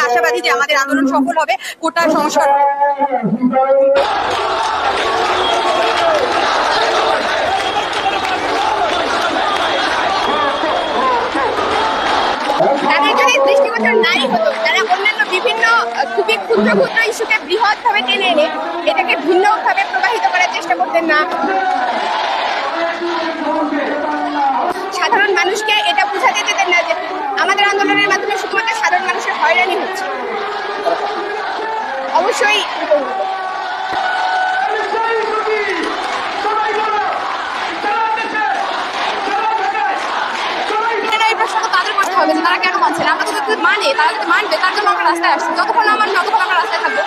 আশাবাদী যে আমাদের আন্দোলন সফল হবে, কোটা সংস্কার অন্যান্য বিভিন্ন ক্ষুদ্র ক্ষুদ্র ইস্যুকে বৃহৎ ভাবে টেনে এনে এটাকে ভিন্নভাবে প্রবাহিত করার চেষ্টা করতেন না সাধারণ মানুষকে এটা বোঝাতে দিতেন না যে আমাদের আন্দোলনের মাধ্যমে শুধুমাত্র সাধারণ মানুষের হয়রানি হচ্ছে। অবশ্যই তারা কেন মানছে না? আমরা যদি মানে তারা যদি মানবে, তার জন্য আমরা রাস্তায় আসছি। যতক্ষণ না মানবে ততক্ষণ আমরা রাস্তায় থাকব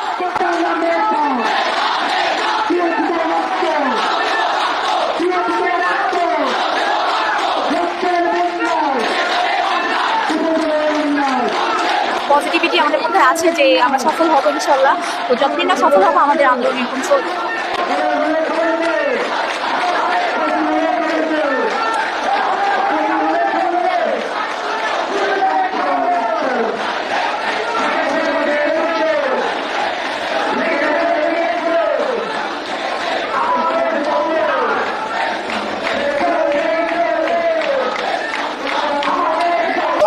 পজিটিভিটি আমাদের মধ্যে আছে যে আমরা সফল হব ইনশাল্লাহ তো যতদিন না সফল হব, আমাদের আন্দোলন এখন চলবে।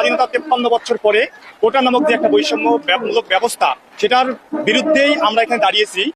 স্বাধীনতা তেপ্পান্ন বছর পরে কোটা নামক যে একটা বৈষম্য মূলক ব্যবস্থা, সেটার বিরুদ্ধেই আমরা এখানে দাঁড়িয়েছি।